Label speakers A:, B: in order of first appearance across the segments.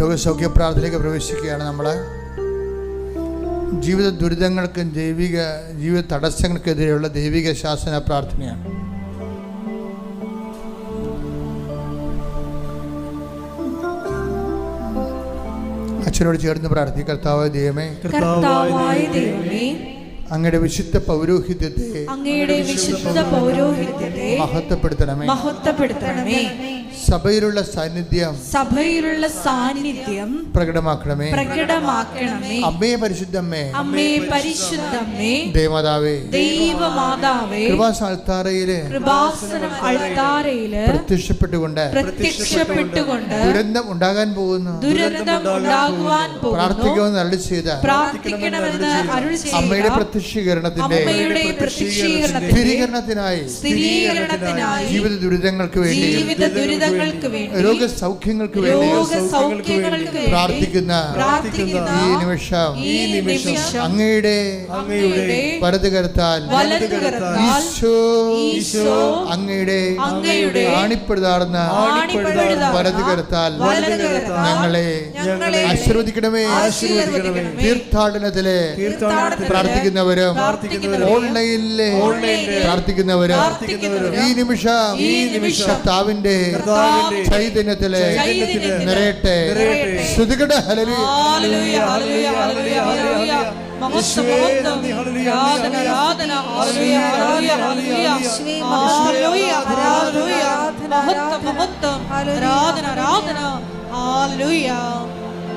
A: രോഗസൗഖ്യ പ്രാർത്ഥനയിലേക്ക് പ്രവേശിക്കുകയാണ് നമ്മൾ ജീവിത ദുരിതങ്ങൾക്കും ദൈവിക ജീവിത തടസ്സങ്ങൾക്കെതിരെയുള്ള ദൈവിക ശാസന പ്രാർത്ഥനയാണ്. അച്ഛനോട് ചേർന്ന് പ്രാർത്ഥി കർത്താവ് ദൈവമേ.
B: കർത്താവായ ദൈവമേ
A: അങ്ങയുടെ വിശുദ്ധ പൗരോഹിത്യത്തെ
B: അങ്ങയുടെ വിശുദ്ധ പൗരോഹിത്യത്തെ
A: മഹത്വപ്പെടുത്തണമേ.
B: മഹത്വപ്പെടുത്തണമേ.
A: സഭയിലുള്ള സാന്നിധ്യം
B: സഭയിലുള്ള സാന്നിധ്യം
A: പ്രകടമാക്കണമേ.
B: പ്രകടമാക്കണമേ.
A: അമ്മേ പരിശുദ്ധമ്മേ.
B: അമ്മേ പരിശുദ്ധമ്മേ.
A: ദേവമാതാവേ.
B: ദൈവമാതാവേ.
A: കൃപാസാൽത്താറയിൽ
B: കൃപാസനം അൾത്താരയിൽ
A: പ്രത്യക്ഷപ്പെട്ടുകൊണ്ട്
B: പ്രത്യക്ഷപ്പെട്ടുകൊണ്ട്
A: ദുരന്തം ഉണ്ടാകാൻ പോകുന്നു.
B: ദുരന്തം ഉണ്ടാകുവാൻ പോകുന്നു.
A: പ്രാർത്ഥിക്കുമെന്ന് അരുൾ ചെയ്ത
B: പ്രാർത്ഥിക്കണമെന്ന് അരുൾ
A: പ്രത്യക്ഷീകരണത്തിന്റെ
B: അമ്മയുടെ പ്രത്യക്ഷീകരണത്തിന്റെ
A: സ്ഥിരീകരണത്തിനായി
B: സ്ഥിരീകരണത്തിനായി
A: ജീവിത ദുരിതങ്ങൾക്ക് വേണ്ടി
B: ജീവിത ദുരിതങ്ങൾക്ക് വേണ്ടി
A: രോഗസൗഖ്യങ്ങൾക്ക് വേണ്ടി
B: രോഗസൗഖ്യങ്ങൾക്ക്
A: പ്രാർത്ഥിക്കുന്ന ഈ നിമിഷം
B: ഈ നിമിഷം
A: അങ്ങയുടെ
B: അങ്ങയുടെ
A: വലതുകരത്താൽ ഈശോ
B: ഈശോ
A: അങ്ങയുടെ
B: അങ്ങയുടെ
A: ആണിപ്പെടുതാർന്ന വലതുകരത്താൽ ഞങ്ങളെ ആശീർവദിക്കണമേ. തീർത്ഥാടനത്തിലെ പ്രാർത്ഥിക്കുന്നവരും ഓൺലൈനിലെ പ്രാർത്ഥിക്കുന്നവരും ഈ നിമിഷം
B: ഈ നിമിഷം
A: കർത്താവിന്റെ ചൈതന്യത്തിലെ നിറയട്ടെ. ശ്രുതികട ഹലലി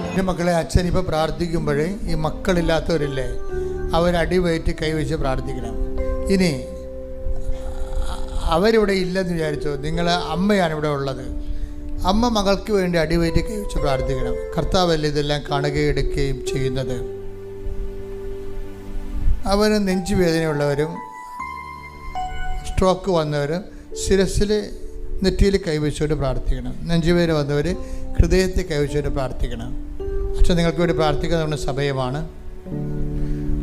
A: എന്റെ മക്കളെ അച്ഛൻ ഇപ്പൊ പ്രാർത്ഥിക്കുമ്പോഴേ ഈ മക്കളില്ലാത്തവരില്ലേ അവരടിവയറ്റി കൈവച്ച് പ്രാർത്ഥിക്കണം. ഇനി അവരിവിടെ ഇല്ലെന്ന് വിചാരിച്ചു. നിങ്ങൾ അമ്മയാണ് ഇവിടെ ഉള്ളത്. അമ്മ മകൾക്ക് വേണ്ടി അടിവയറ്റി കഴിച്ച് പ്രാർത്ഥിക്കണം. കർത്താവല്ലേ ഇതെല്ലാം കാണുകയും എടുക്കുകയും ചെയ്യുന്നത്. അവർ നെഞ്ചുവേദനയുള്ളവരും സ്ട്രോക്ക് വന്നവരും ശിരസിൽ നെറ്റിയിൽ കൈവച്ചുകൊണ്ട് പ്രാർത്ഥിക്കണം. നെഞ്ചുവേദന വന്നവർ ഹൃദയത്തിൽ കൈവച്ചുകൊണ്ട് പ്രാർത്ഥിക്കണം. അച്ഛൻ നിങ്ങൾക്ക് വേണ്ടി പ്രാർത്ഥിക്കുന്ന സമയമാണ്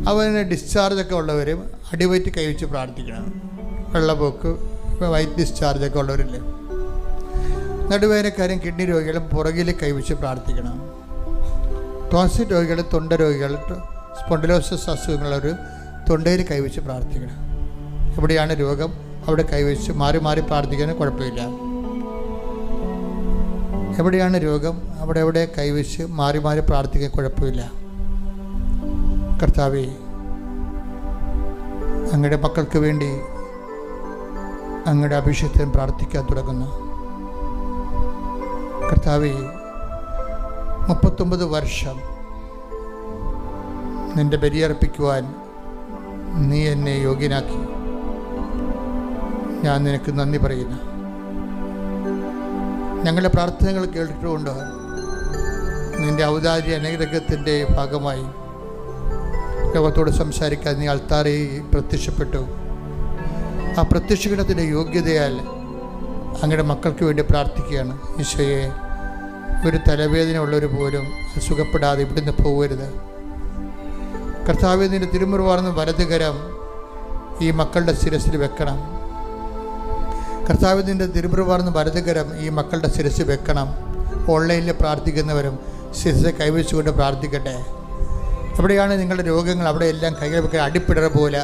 A: അവന് ഡിസ്ചാർജ് ഒക്കെ ഉള്ളവരും അടിവയറ്റി കൈവച്ച് പ്രാർത്ഥിക്കണം. വെള്ളപ്പോക്ക് ഇപ്പോൾ വൈറ്റ് ഡിസ്ചാർജ് ഒക്കെ ഉള്ളവരില്ലേ? നടുവേദനക്കാരും കിഡ്നി രോഗികളും പുറകിൽ കൈവച്ച് പ്രാർത്ഥിക്കണം. ടോൺസിൽ രോഗികൾ തൊണ്ട രോഗികൾ സ്പോണ്ടിലോസിസ് അസുഖങ്ങളുള്ളവർ തൊണ്ടയിൽ കൈവച്ച് പ്രാർത്ഥിക്കണം. എവിടെയാണ് രോഗം? അവിടെ കൈവച്ച് മാറി മാറി പ്രാർത്ഥിക്കുന്നത് കുഴപ്പമില്ല. എവിടെയാണ് രോഗം? അവിടെ എവിടെ കൈവച്ച് മാറി മാറി പ്രാർത്ഥിക്കാൻ കുഴപ്പമില്ല. കർത്താവേ അങ്ങയുടെ മക്കൾക്ക് വേണ്ടി അങ്ങയുടെ അഭിഷേകത്തിന് പ്രാർത്ഥിക്കാൻ തുടങ്ങുന്നു. കർത്താവേ മുപ്പത്തൊമ്പത് വർഷം നിന്റെ ബലിയർപ്പിക്കുവാൻ നീ എന്നെ യോഗ്യനാക്കി. ഞാൻ നിനക്ക് നന്ദി പറയുന്നു. ഞങ്ങളുടെ പ്രാർത്ഥനകൾ കേട്ടിട്ടുകൊണ്ട് നിന്റെ ഔദാര്യ അനുഗ്രഹത്തിന്റെ ഭാഗമായി ലോകത്തോട് സംസാരിക്കാൻ നീ അൾത്താറെ പ്രത്യക്ഷപ്പെട്ടു. ആ പ്രത്യക്ഷീകരണത്തിന്റെ യോഗ്യതയാൽ അങ്ങയുടെ മക്കൾക്ക് വേണ്ടി പ്രാർത്ഥിക്കുകയാണ്. ഈശോയെ ഒരു തലവേദന ഉള്ളവർ പോലും സുഖപ്പെടാതെ ഇവിടുന്ന് പോകരുത് കർത്താവ് തിരുമുറുവാർന്ന് വലതുകരം ഈ മക്കളുടെ ശിരസിൽ വെക്കണം. കർത്താവ് തിരുമുറുവാർന്ന് വലതുകരം ഈ മക്കളുടെ ശിരസ് വെക്കണം. ഓൺലൈനിൽ പ്രാർത്ഥിക്കുന്നവരും ശിരസ് കൈവച്ചുകൊണ്ട് പ്രാർത്ഥിക്കട്ടെ. എവിടെയാണ് നിങ്ങളുടെ രോഗങ്ങൾ അവിടെയെല്ലാം കൈകൾ വെക്കാൻ അടിപ്പിടർ പോലെ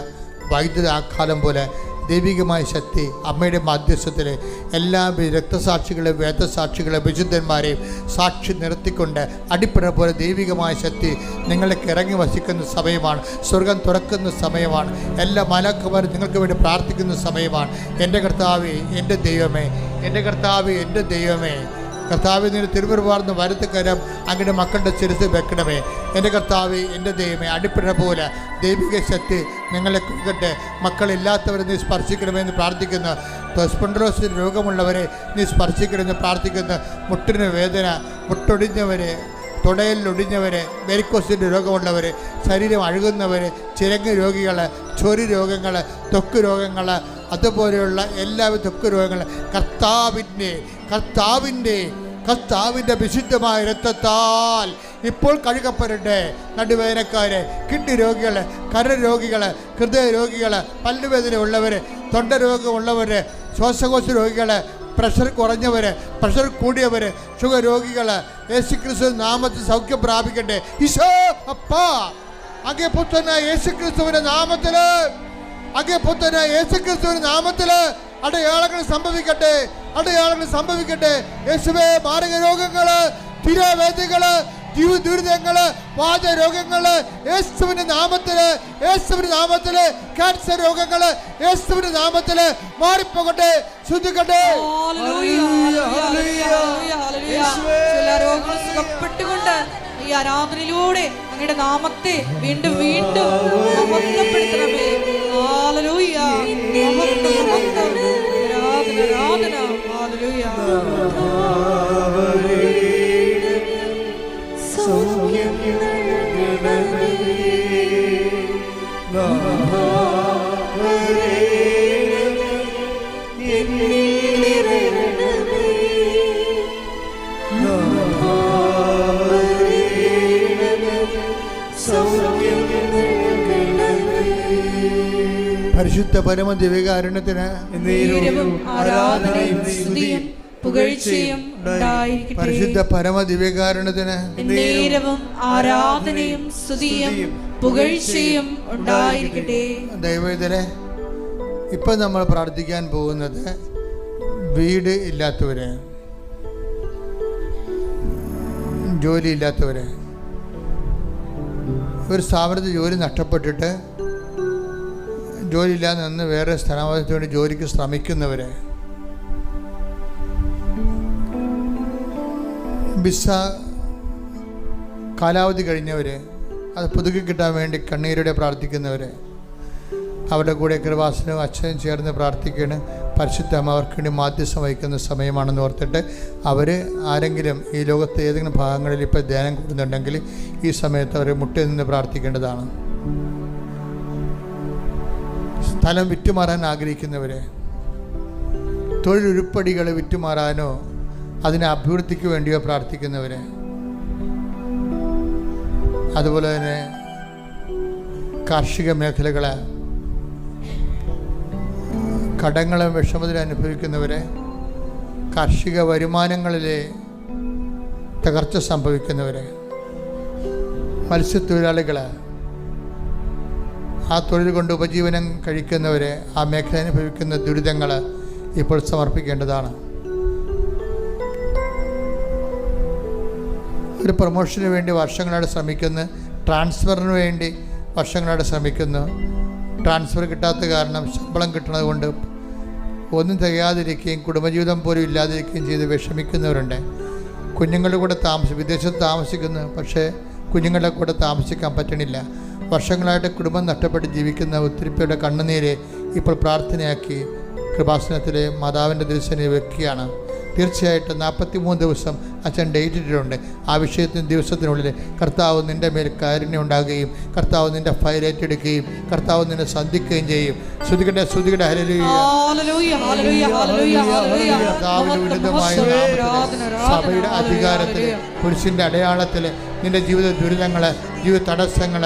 A: വൈദ്യുത ആഘാതം പോലെ ദൈവികമായ ശക്തി അമ്മയുടെ മാധ്യസ്ഥത്തിൽ എല്ലാ രക്തസാക്ഷികളെയും രക്തസാക്ഷികളെ വേദസാക്ഷികളെ വിശുദ്ധന്മാരെയും സാക്ഷി നിർത്തിക്കൊണ്ട് അടിപ്പിട പോലെ ദൈവികമായ ശക്തി നിങ്ങൾക്ക് ഇറങ്ങി വസിക്കുന്ന സമയമാണ്. സ്വർഗം തുറക്കുന്ന സമയമാണ്. എല്ലാ മലക്കുമാരും നിങ്ങൾക്ക് വേണ്ടി പ്രാർത്ഥിക്കുന്ന സമയമാണ്. എന്റെ കർത്താവേ എന്റെ ദൈവമേ എന്റെ കർത്താവേ എന്റെ ദൈവമേ. കർത്താവ് നീ തിരുവരുവാർന്ന് വരുത്ത കരം അങ്ങയുടെ മക്കളുടെ ശിരസ് വെക്കണമേ. എന്റെ കർത്താവ് എന്റെ ദൈവമേ അടിപ്പിട പോലെ ദൈവിക ശക്തി നിങ്ങളെ കൊടുക്കട്ടെ മക്കളില്ലാത്തവരെ നീ സ്പർശിക്കണമെന്ന് പ്രാർത്ഥിക്കുന്നു. സ്പൊണ്ടറോസിന് രോഗമുള്ളവരെ നീ സ്പർശിക്കണമെന്ന് പ്രാർത്ഥിക്കുന്നു. മുട്ടിന് വേദന മുട്ടൊടിഞ്ഞവരെ തുടയലിലൊടിഞ്ഞവരെ വെരിക്കോസിന്റെ രോഗമുള്ളവർ ശരീരം അഴുകുന്നവർ ചിരങ്ങ് രോഗികൾ ചൊരി രോഗങ്ങൾ തൊക്ക് രോഗങ്ങൾ അതുപോലെയുള്ള എല്ലാവിധ രോഗങ്ങൾ കർത്താവിന്റെ കർത്താവിന്റെ കർത്താവിന്റെ വിശുദ്ധമായ രക്തത്താൽ ഇപ്പോൾ കഴുകപ്പെടട്ടെ. നടുവേദനക്കാര് കിഡ്നി രോഗികൾ കര രോഗികൾ ഹൃദയ രോഗികൾ പല്ലുവേദന ഉള്ളവർ തൊണ്ട രോഗമുള്ളവർ ശ്വാസകോശ രോഗികൾ പ്രഷർ കുറഞ്ഞവർ പ്രഷർ കൂടിയവർ ഷുഗർ രോഗികൾ യേശു ക്രിസ്തു നാമത്തിൽ സൗഖ്യം പ്രാപിക്കട്ടെ. ഈശോ അപ്പാ. അങ്ങേ പുത്രനായ യേശു ക്രിസ്തുവിന്റെ നാമത്തിൽ. അങ്ങേ പുത്രനായ യേശു ക്രിസ്തുവിന്റെ നാമത്തിൽ അടയാളങ്ങൾ സംഭവിക്കട്ടെ അടയാളങ്ങൾ സംഭവിക്കട്ടെ. യേശുവേ മാരക രോഗങ്ങൾ തിരവേദികൾ ജീവ ദുരിതങ്ങൾ വാദരോഗങ്ങൾ യേശുവിന്റെ നാമത്തിൽ യേശുവിന്റെ നാമത്തിൽ ക്യാൻസർ രോഗങ്ങൾ യേശുവിന്റെ നാമത്തിൽ മാറിപ്പോകട്ടെ ശുദ്ധിക്കട്ടെ.
B: രോഗങ്ങളും സുഖപ്പെട്ടുകൊണ്ട് ഈ ആരാധനയിലൂടെ അങ്ങയുടെ നാമത്തെ വീണ്ടും വീണ്ടും മഹത്വം. ആരാധന ആരാധന
A: പരിശുദ്ധ പരമ ദിവ്യകാരുണ്യത്തിന്
B: ആരാധനയും സ്തുതിയും പുകഴ്ചയും ഉണ്ടായിരിക്കട്ടെ.
A: പരിശുദ്ധ പരമ ദിവ്യകാരുണ്യത്തിന്
B: ആരാധനയും സ്തുതിയും പുകഴ്ചയും ഉണ്ടായിരിക്കട്ടെ.
A: ദൈവത്തിലെ ഇപ്പം നമ്മൾ പ്രാർത്ഥിക്കാൻ പോകുന്നത് വീട് ഇല്ലാത്തവരെ ജോലി ഇല്ലാത്തവര് ഒരു സ്ഥാപനത്തിൽ ജോലി നഷ്ടപ്പെട്ടിട്ട് ജോലിയില്ലാതെ നിന്ന് വേറെ സ്ഥാനമാനത്തിന് വേണ്ടി ജോലിക്ക് ശ്രമിക്കുന്നവരെ. വിസ കാലാവധി കഴിഞ്ഞവരെ അത് പുതുക്കി കിട്ടാൻ വേണ്ടി കണ്ണീരോടെ പ്രാർത്ഥിക്കുന്നവരെ അവരുടെ കൂടെ കൃപാസനവും അച്ഛനും ചേർന്ന് പ്രാർത്ഥിക്കുകയാണ് പരിശുദ്ധ അവർക്ക് വേണ്ടി മാധ്യസ്ഥം വഹിക്കുന്ന സമയമാണെന്ന് ഓർത്തിട്ട് അവർ ആരെങ്കിലും ഈ ലോകത്തെ ഏതെങ്കിലും ഭാഗങ്ങളിൽ ഇപ്പോൾ ധ്യാനം കൂടുന്നുണ്ടെങ്കിൽ ഈ സമയത്ത് അവർ മുട്ടിൽ നിന്ന് പ്രാർത്ഥിക്കേണ്ടതാണ്. സ്ഥലം വിറ്റുമാറാൻ ആഗ്രഹിക്കുന്നവരെ തൊഴിലുരുപ്പടികൾ വിറ്റുമാറാനോ അതിനെ അഭിവൃദ്ധിക്ക് വേണ്ടിയോ പ്രാർത്ഥിക്കുന്നവരെ അതുപോലെ തന്നെ കാർഷിക മേഖലകളെ കടങ്ങളെ വിഷമത്തിൽ അനുഭവിക്കുന്നവരെ കാർഷിക വരുമാനങ്ങളിലെ തകർച്ച സംഭവിക്കുന്നവരെ മത്സ്യത്തൊഴിലാളികളെ ആ തൊഴിൽ കൊണ്ട് ഉപജീവനം കഴിക്കുന്നവരെ ആ മേഖല അനുഭവിക്കുന്ന ദുരിതങ്ങൾ ഇപ്പോൾ സമർപ്പിക്കേണ്ടതാണ്. ഒരു പ്രൊമോഷന് വേണ്ടി വർഷങ്ങളായിട്ട് ശ്രമിക്കുന്നു. ട്രാൻസ്ഫറിന് വേണ്ടി വർഷങ്ങളായിട്ട് ശ്രമിക്കുന്നു. ട്രാൻസ്ഫർ കിട്ടാത്ത കാരണം ശമ്പളം കിട്ടുന്നത് കൊണ്ട് ഒന്നും തികയാതിരിക്കുകയും കുടുംബജീവിതം പോലും ഇല്ലാതിരിക്കുകയും ചെയ്ത് വിഷമിക്കുന്നവരുണ്ട്. കുഞ്ഞുങ്ങളുടെ കൂടെ താമസി വിദേശത്ത് താമസിക്കുന്നു പക്ഷേ കുഞ്ഞുങ്ങളുടെ കൂടെ താമസിക്കാൻ പറ്റണില്ല. വർഷങ്ങളായിട്ട് കുടുംബം നഷ്ടപ്പെട്ട് ജീവിക്കുന്ന ഒത്തിരി പേരുടെ കണ്ണുനീര് ഇപ്പോൾ പ്രാർത്ഥനയാക്കി കൃപാസനത്തിലെ മാതാവിന്റെ ദിവസം വെക്കുകയാണ്. തീർച്ചയായിട്ടും നാൽപ്പത്തി മൂന്ന് ദിവസം അച്ഛൻ ഡേറ്റ് ഇട്ടിട്ടുണ്ട്. ആ വിഷയത്തിന് ദിവസത്തിനുള്ളിൽ കർത്താവ് നിന്റെ മേൽ കാരുണ്യം ഉണ്ടാകുകയും കർത്താവ് നിന്റെ ഫയൽ ഏറ്റെടുക്കുകയും കർത്താവ് നിന്നെ സന്ധിക്കുകയും ചെയ്യും. ശ്രുതികട്ടെ ശ്രുതികട്ടെ ഉന്നതമായ സഭയുടെ അധികാരത്തിൽ പുരുഷന്റെ അടയാളത്തിൽ നിന്റെ ജീവിത ദുരിതങ്ങൾ ജീവിത തടസ്സങ്ങൾ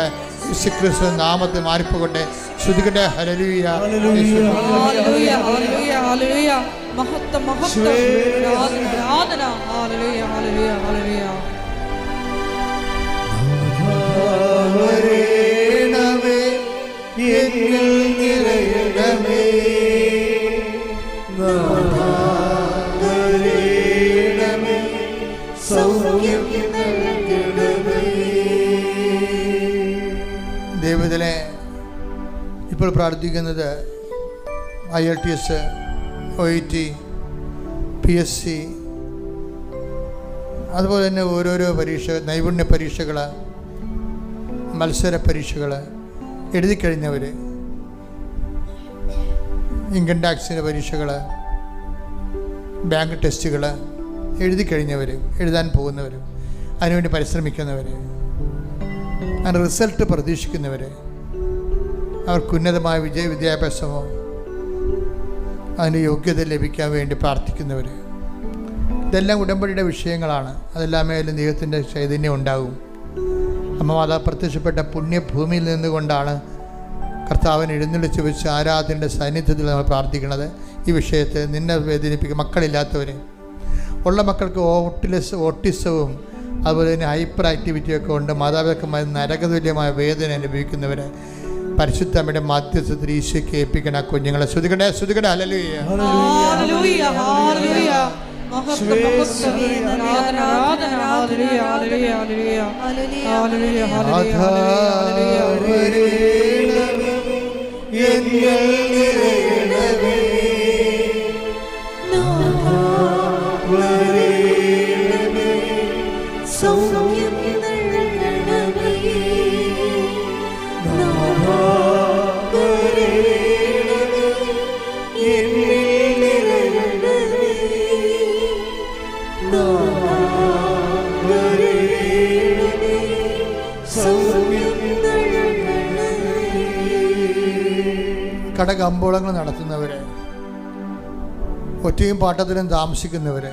A: യേശുക്രിസ്തു നാമത്തിൽ മാറിപ്പോകട്ടെ. ശ്രുതികട്ടെ ഹരലിയ
B: ഹല്ലേലൂയ, ഹല്ലേലൂയ, ഹല്ലേലൂയ. മഹത്വം മഹത്വം. ആരാധന ഹല്ലേലൂയ ഹല്ലേലൂയ ഹല്ലേലൂയ.
C: വരേണമേ എന്നിൽ നിറയണമേ. വരേണമേ സൗഖ്യം
A: ദൈവത്തിലെ ഇപ്പോൾ പ്രാർത്ഥിക്കുന്നത് I L T S O E T P S C അതുപോലെ തന്നെ ഓരോരോ പരീക്ഷ നൈപുണ്യ പരീക്ഷകൾ മത്സര പരീക്ഷകൾ എഴുതിക്കഴിഞ്ഞവർ ഇൻകം ടാക്സിന്റെ പരീക്ഷകൾ ബാങ്ക് ടെസ്റ്റുകൾ എഴുതിക്കഴിഞ്ഞവർ എഴുതാൻ പോകുന്നവർ അതിനുവേണ്ടി പരിശ്രമിക്കുന്നവർ അങ്ങനെ റിസൾട്ട് പ്രതീക്ഷിക്കുന്നവർ അവർക്ക് ഉന്നതമായ വിജയ വിദ്യാഭ്യാസമോ അതിന് യോഗ്യത ലഭിക്കാൻ വേണ്ടി പ്രാർത്ഥിക്കുന്നവർ ഇതെല്ലാം ഉടമ്പടിയുടെ വിഷയങ്ങളാണ്. അതെല്ലാം മേലും ദൈവത്തിന്റെ ചൈതന്യം ഉണ്ടാകും. അമ്മ മാതാ പ്രത്യക്ഷപ്പെട്ട പുണ്യഭൂമിയിൽ നിന്നുകൊണ്ടാണ് കർത്താവിനെ എഴുന്നള്ളിച്ച് വെച്ച് ആരാധനയുടെ സാന്നിധ്യത്തിൽ നമ്മൾ പ്രാർത്ഥിക്കുന്നത്. ഈ വിഷയത്തെ നിന്നെ വേദനിപ്പിക്കും മക്കളില്ലാത്തവർ ഉള്ള മക്കൾക്ക് ഓട്ടിലസ് ഓട്ടിസവും അതുപോലെ തന്നെ ഹൈപ്പർ ആക്ടിവിറ്റിയൊക്കെ ഉണ്ട് മാതാപിതാക്കന്മാർ നരകതുല്യമായ വേദന അനുഭവിക്കുന്നവർ പരിശുദ്ധമ്മയുടെ മധ്യസ്ഥത്തിൽ ഈശോയ്ക്ക് ഏൽപ്പിക്കണം ആ കുഞ്ഞുങ്ങളെ ശ്രുതികടേ ശ്രുതികട്ടെ ഹല്ലേലൂയ
B: ഹല്ലേലൂയ
A: കടകമ്പോളങ്ങൾ നടത്തുന്നവര് ഒറ്റയും പാട്ടത്തിലും താമസിക്കുന്നവര്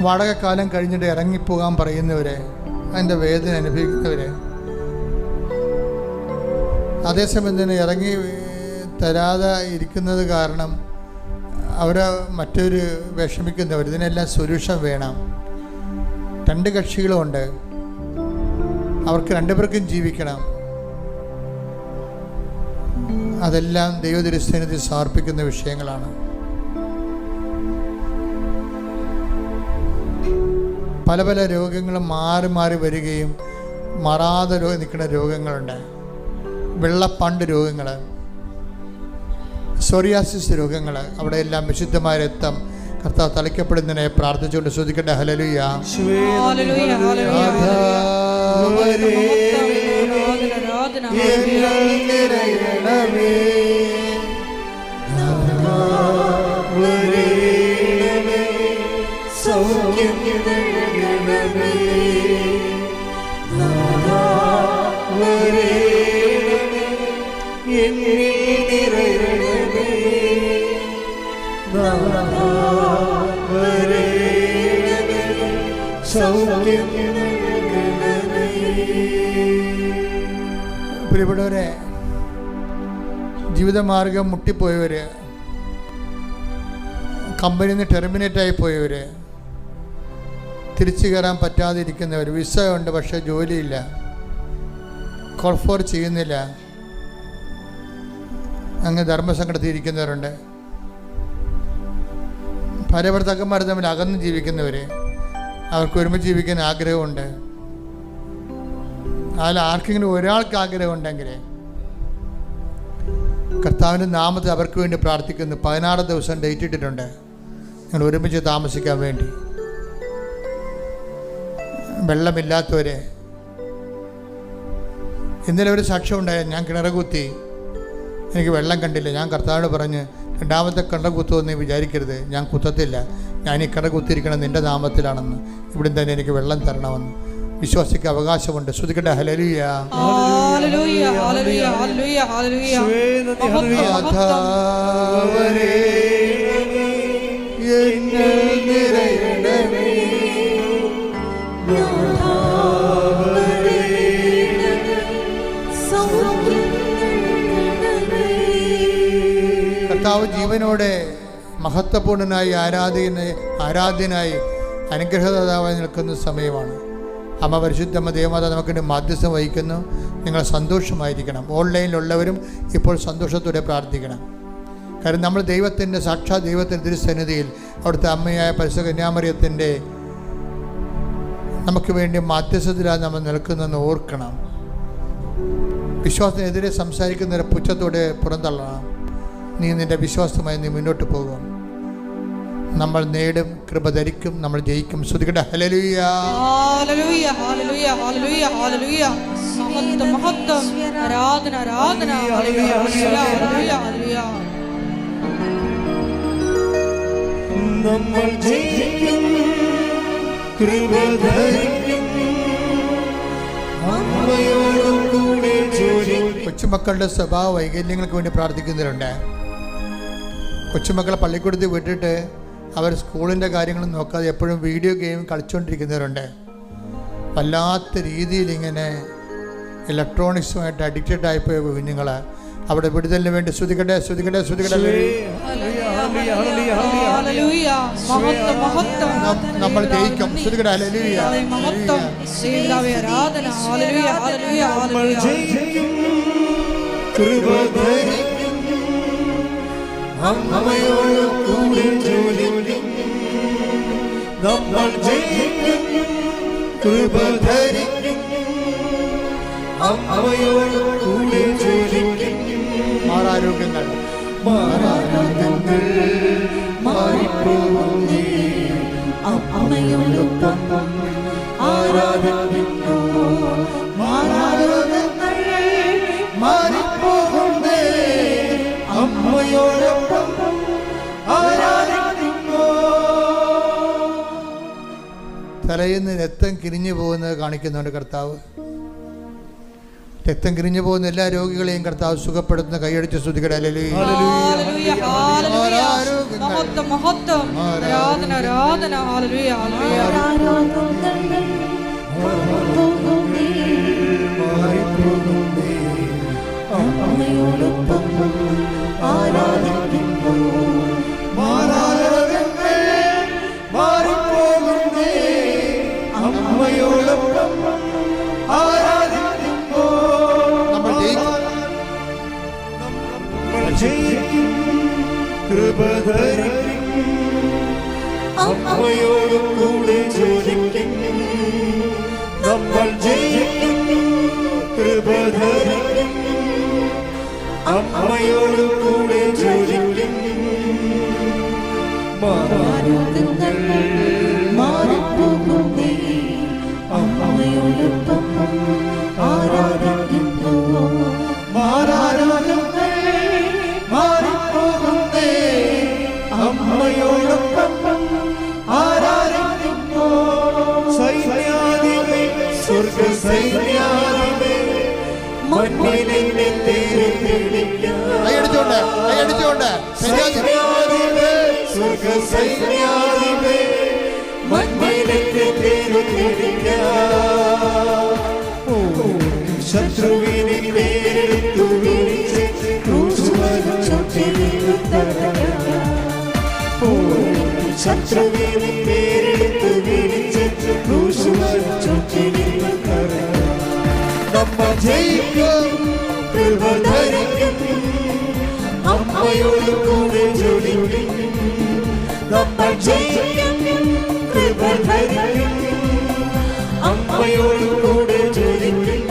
A: വാടകക്കാലം കഴിഞ്ഞിട്ട് ഇറങ്ങിപ്പോകാൻ പറയുന്നവര് അതിന്റെ വേദന അനുഭവിക്കുന്നവര്. അതേസമയം തന്നെ ഇറങ്ങി തരാതെ ഇരിക്കുന്നത് കാരണം അവരെ മറ്റൊരു വിഷമിക്കുന്നവർ ഇതിനെല്ലാം സൊല്യൂഷൻ വേണം. രണ്ട് കക്ഷികളുമുണ്ട് അവർക്ക് രണ്ടുപേർക്കും ജീവിക്കണം. അതെല്ലാം ദൈവതിരുസ്ഥനത്തിൽ സമർപ്പിക്കുന്ന വിഷയങ്ങളാണ്. പല പല രോഗങ്ങളും മാറി മാറി വരികയും മാറാതെ രോഗം നിൽക്കുന്ന രോഗങ്ങളുണ്ട്. വെള്ളപ്പണ്ട് രോഗങ്ങൾ സോറിയാസിസ് രോഗങ്ങൾ അവിടെയെല്ലാം വിശുദ്ധമായ രക്തം കർത്താവ് തളിക്കപ്പെടുന്നതിനെ പ്രാർത്ഥിച്ചുകൊണ്ട് ശ്രദ്ധിക്കട്ടെ. ഹലലുയ
C: നിറയണമേ. സൗഖ്യം നൽകണമേ. എന്നിൽ നിറയണമേ. സൗഖ്യം
A: പ്രിയപ്പെട്ടവരെ ജീവിതമാർഗം മുട്ടിപ്പോയവർ കമ്പനിയിൽ നിന്ന് ടെർമിനേറ്റ് ആയി പോയവർ തിരിച്ചു കയറാൻ പറ്റാതെ ഇരിക്കുന്നവർ വിസ ഉണ്ട് പക്ഷേ ജോലിയില്ല കോൾഫോർ ചെയ്യുന്നില്ല. അങ്ങ് ധർമ്മസങ്കടത്തിൽ ഇരിക്കുന്നവരുണ്ട്. ഭാര്യഭർത്താക്കന്മാർ തമ്മിൽ അകന്ന് ജീവിക്കുന്നവർ അവർക്ക് ഒരുമിച്ച് ജീവിക്കാൻ ആഗ്രഹമുണ്ട്. അതിൽ ആർക്കെങ്കിലും ഒരാൾക്ക് ആഗ്രഹമുണ്ടെങ്കിൽ കർത്താവിന്റെ നാമത്തിൽ അവർക്ക് വേണ്ടി പ്രാർത്ഥിക്കുന്നു. പതിനാറ് ദിവസം ഡേറ്റ് ഇട്ടിട്ടുണ്ട്. ഞങ്ങൾ ഒരുമിച്ച് താമസിക്കാൻ വേണ്ടി. വെള്ളമില്ലാത്തവരെ ഇന്നലെ ഒരു സാക്ഷ്യം ഉണ്ടായ. ഞാൻ കിണറുകുത്തി എനിക്ക് വെള്ളം കണ്ടില്ല. ഞാൻ കർത്താവിനോട് പറഞ്ഞ് രണ്ടാമത്തെ കിണർ കുത്തുമെന്ന് വിചാരിക്കരുത്. ഞാൻ കുത്തത്തില്ല. ഞാൻ ഈ കിണർ കുത്തിയിരിക്കണം നിന്റെ നാമത്തിലാണെന്ന്. ഇവിടെ തന്നെ എനിക്ക് വെള്ളം തരണമെന്ന്. വിശ്വാസിക്ക് അവകാശമുണ്ട്. ശ്രുതിക്കട്ടെ ഹലലിയ കർത്താവ് ജീവനോടെ മഹത്വപൂർണനായി ആരാധന ആരാധ്യനായി അനുഗ്രഹദാതാവായി നിൽക്കുന്ന സമയമാണ്. അമ്മ പരിശുദ്ധമ്മ ദേവമാത നമുക്ക് മാധ്യസ്ഥം വഹിക്കുന്നു. നിങ്ങൾ സന്തോഷമായിരിക്കണം. ഓൺലൈനിലുള്ളവരും ഇപ്പോൾ സന്തോഷത്തോടെ പ്രാർത്ഥിക്കണം. കാരണം നമ്മൾ ദൈവത്തിന്റെ സാക്ഷാ ദൈവത്തിന്റെ തിരുസന്നിധിയിൽ അവിടുത്തെ അമ്മയായ പരിശുദ്ധ കന്യാമറിയത്തിന്റെ നമുക്ക് വേണ്ടി മാധ്യസ്ഥത്തിലാണ് നമ്മൾ നിൽക്കുന്നതെന്ന് ഓർക്കണം. വിശ്വാസത്തിനെതിരെ സംസാരിക്കുന്നവരെ പുച്ഛത്തോടെ പുറന്തള്ളണം. നീ നിന്റെ വിശ്വാസമായി നീ മുന്നോട്ട് പോകും. നമ്മൾ നേടും കൃപ ധരിക്കും നമ്മൾ ജയിക്കും. ശ്രുതികട hallelujah
B: hallelujah hallelujah hallelujah hallelujah. മഹത്വം മഹത്വം. ആരാധന ആരാധന. ഹല്ലേലൂയ ഹല്ലേലൂയ ഹല്ലേലൂയ
C: നമ്മൾ ജയിക്കും കൃപ ധരിക്കും. അമ്മയോടും കൂടെ
A: കൊച്ചുമക്കളുടെ സ്വഭാവ വൈകല്യങ്ങൾക്ക് വേണ്ടി പ്രാർത്ഥിക്കുന്നവരുണ്ട്. കൊച്ചുമക്കളെ പള്ളിക്കൂടത്തിൽ വിട്ടിട്ട് അവർ സ്കൂളിന്റെ കാര്യങ്ങളും നോക്കാതെ എപ്പോഴും വീഡിയോ ഗെയിം കളിച്ചുകൊണ്ടിരിക്കുന്നവരുണ്ട് വല്ലാത്ത രീതിയിൽ ഇങ്ങനെ ഇലക്ട്രോണിക്സുമായിട്ട് അഡിക്റ്റഡ് ആയിപ്പോയ കുഞ്ഞുങ്ങൾ അവിടെ വിടുതലിന് വേണ്ടി ശ്രുതിക്കട്ടെ ശ്രുതിക്കട്ടെ ശ്രുതിക്കട്ടെ
B: hallelujah
D: hallelujah hallelujah hallelujah
B: hallelujah. മഹത്വം മഹത്വം.
C: നം- നമ്മൾ ജയിക്കും. ശ്രുതിക്കട്ടെ ഹല്ലേലൂയ.
D: അമ്മയോട് കൂടെ ജോലിക്കും നമ്മൾ ജയിക്കും കൃപ ധരിക്കും അമ്മയോട് കൂടെ ജോലിക്കും
C: മാറാരോഗ്യങ്ങൾ.
D: മാറാരോഗ്യങ്ങൾ. മാറിപ്പോകുന്നേ.
E: അമ്മയോടൊപ്പം ആരാധിക്കുന്നു
D: മാറാരോഗ്യങ്ങൾ മാറിപ്പോകുന്നേ അമ്മയോടൊപ്പം
C: തലയിൽ നിന്ന് രക്തം കിരിഞ്ഞു പോകുന്നത് കാണിക്കുന്നുണ്ട് കർത്താവ്. രക്തം കിരിഞ്ഞു പോകുന്ന എല്ലാ രോഗികളെയും കർത്താവ് സുഖപ്പെടുത്തുന്ന. കൈയടിച്ച് ശ്രുതികട ഹല്ലേലൂയ. കൈയടിച്ചുകൊണ്ട് കൈയടിച്ചുകൊണ്ട്
D: സ്വർഗ സൈന്യാധിപേ മണ്ണിലെ തേര് ശത്രുവിനെ പേരെടുത്തു വിളിച്ച് ക്രൂശുമരം ശത്രുവിനെ പേരെടുത്തു വിളിച്ച് ക്രൂശുമരം നമ്മ ജയിക്കും കൃപ ധരിക്കും. അമ്മയോട് കൂടെ ജോലിക്കും. നമ്മൾ കൂടെ
C: കൃപ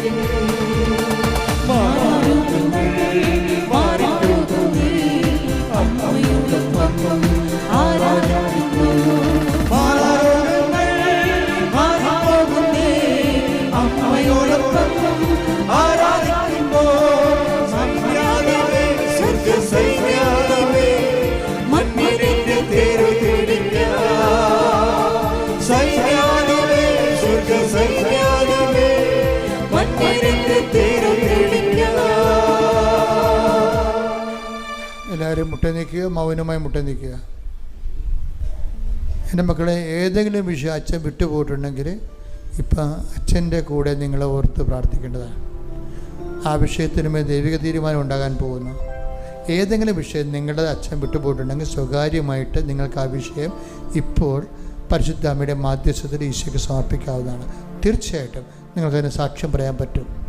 C: മൗനമായി മുട്ട നിൽക്കുക. എന്റെ മക്കളെ ഏതെങ്കിലും വിഷയം അച്ഛൻ വിട്ടുപോയിട്ടുണ്ടെങ്കിൽ ഇപ്പം അച്ഛന്റെ കൂടെ നിങ്ങളെ ഓർത്ത് പ്രാർത്ഥിക്കേണ്ടതാണ്. ആ വിഷയത്തിനുമേ ദൈവിക തീരുമാനം ഉണ്ടാകാൻ പോകുന്നു. ഏതെങ്കിലും വിഷയം നിങ്ങളുടെ അച്ഛൻ വിട്ടുപോയിട്ടുണ്ടെങ്കിൽ സ്വകാര്യമായിട്ട് നിങ്ങൾക്ക് ആ വിഷയം ഇപ്പോൾ പരിശുദ്ധ അമ്മയുടെ മാധ്യസ്ഥത്തിൽ ഈശോയ്ക്ക് സമർപ്പിക്കാവുന്നതാണ്. തീർച്ചയായിട്ടും നിങ്ങൾക്കതിന് സാക്ഷ്യം പറയാൻ പറ്റും.